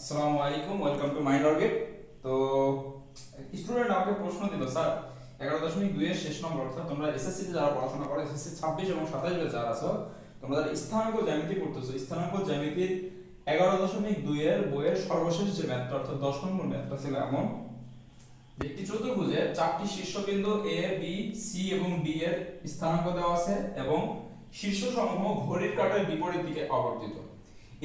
আসসালামু আলাইকুম welcome to my target তো স্টুডেন্ট আমাকে প্রশ্ন দিল, স্যার, এগারো দশমিক দুই এর শেষ নম্বর, অর্থাৎ তোমরা এসএসসি তে যারা পড়াশোনা করে এসএসসি ছাব্বিশ এবং সাতাশ এ যারা আছো, তোমরা স্থানাঙ্ক জ্যামিতি পড়তেছো, স্থানাঙ্ক জ্যামিতির এগারো দশমিক দুই এর বইয়ের সর্বশেষ যে ম্যাথটা, অর্থাৎ দশ নম্বর ম্যাথটা ছিল এমন, যে একটি চতুর্ভুজের চারটি শীর্ষবিন্দু এ বি সি এবং ডি এর স্থানাঙ্ক দেওয়া আছে এবং শীর্ষ সমূহ ঘড়ির কাঁটার বিপরীত দিকে আবর্তিত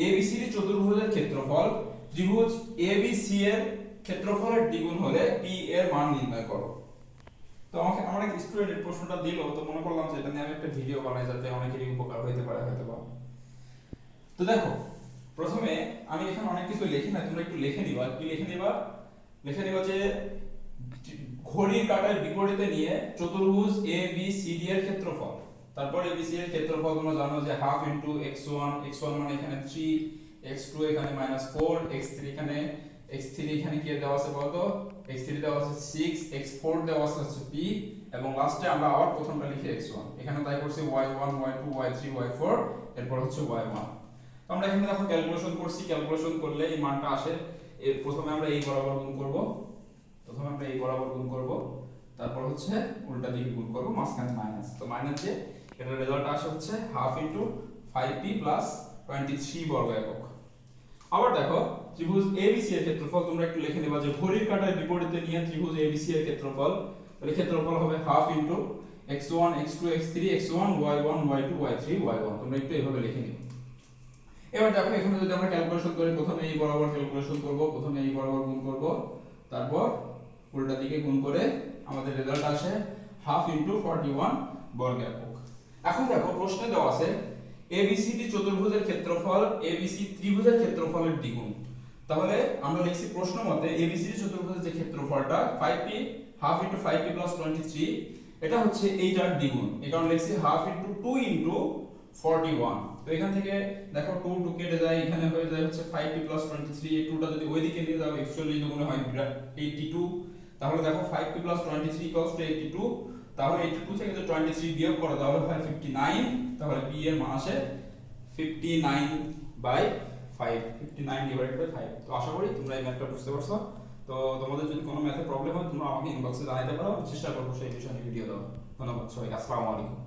এবিসিডি চতুর্ভুজের ক্ষেত্রফল ত্রিভুজ এবিসি এর ক্ষেত্রফলের দ্বিগুণ হলে পি এর মান নির্ণয় করো। তো আমাকে, আমার স্টুডেন্ট প্রশ্নটা দিল, তো মনে করলাম যে এটা নিয়ে আমি একটা ভিডিও বানাই যাতে অনেকেরই উপকার হইতে পারে হয়তো বা তো দেখো, প্রথমে আমি এখানে অনেক কিছু লিখি না, তোমরা একটু লিখে নিবা কি লিখে নিবা। লিখে নিবা যে ঘড়ির কাঁটার বিপরীতে নিয়ে চতুর্ভুজ এ বি সি ডি এর ক্ষেত্রফল। তারপর এ বি সি এর ক্ষেত্রফল তোমরা জানো যে half into X one X one মানে এখানে থ্রি এক্স টু এখানে মাইনাস ফোর এক্স থ্রি এখানে এক্স থ্রি এখানে কি দেওয়া আছে বলতো? এক্স থ্রি দেওয়া আছে সিক্স এক্স ফোর দেওয়া আছে পি এবং লাস্টে আমরা আবার প্রথমটা লিখে এক্স ওয়ান এখানে তাই করছি Y one Y two Y three Y four এরপর হচ্ছে ওয়াই ওয়ান তো আমরা এখানে দেখো ক্যালকুলেশন করছি ক্যালকুলেশন করলে এই মানটা আসে। এর প্রথমে আমরা এই বরাবর গুণ করব। প্রথমে আমরা এই বরাবর গুণ করব। তারপর হচ্ছে উল্টা দিকে গুণ করব, মাঝখানে মাইনাস তো মাইনাস যে এটার রেজাল্ট আসে হচ্ছে half into five P plus twenty three বর্গ একক। আবার দেখো, ত্রিভুজ এবিসি এর ক্ষেত্রফল তোমরা একটু লিখে নেবা যে ঘড়ির কাঁটার বিপরীতে নিয়ে ত্রিভুজ এবিসি এর ক্ষেত্রফল। তাহলে ক্ষেত্রফল হবে half into x1 x2 x3 x1 y1 y2 y3 y1 তোমরা একটু এইভাবে লিখে নিও। এবার দেখো, এখানে যদি আমরা ক্যালকুলেশন করি, প্রথমে এই বরাবর ক্যালকুলেশন করব, প্রথমে এই বরাবর গুণ করব, তারপর উল্টা দিকে গুণ করে আমাদের রেজাল্ট আসে হাফ ইনটু 41 বর্গ এখন দেখো, প্রশ্নে দেওয়া আছে এবিসিডি চতুর্ভুজের ক্ষেত্রফল এবিসি ত্রিভুজের ক্ষেত্রফলের দ্বিগুণ। তাহলে আমরা লিখছি প্রশ্ন মতে এবিসিডি চতুর্ভুজের যে ক্ষেত্রফলটা 5p হাফ ইনটু 5p 23 এটা হচ্ছে এইটার দ্বিগুণ। এই কারণে লিখছি হাফ ইনটু 2 ইনটু 41 তো এখান থেকে দেখো 2 2 কেটে যায়, এখানে হয়ে যায় হচ্ছে 5p 23 এই 2টা যদি ওইদিকে নিয়ে যাও অ্যাকচুয়ালি দ্বিগুণ হয় 82 তাহলে দেখো 5p 23 82 তাহলে 82 থেকে যদি 23 বিয়োগ করো, তাহলে হয় 59 তাহলে p এর মান আসে 59 বাই 5 59 ডিভাইডেড বাই ফাইভ তো আশা করি তোমরা এই ম্যাথটা বুঝতে পারছ। তো তোমাদের যদি কোনো ম্যাথে প্রবলেম হয়, তোমরা আমাকে ইনবক্সে জানাতে পারো চেষ্টা করব সেই বিষয়ে ভিডিও দেওয়া ধন্যবাদ সবাইকে, আসসালামু আলাইকুম।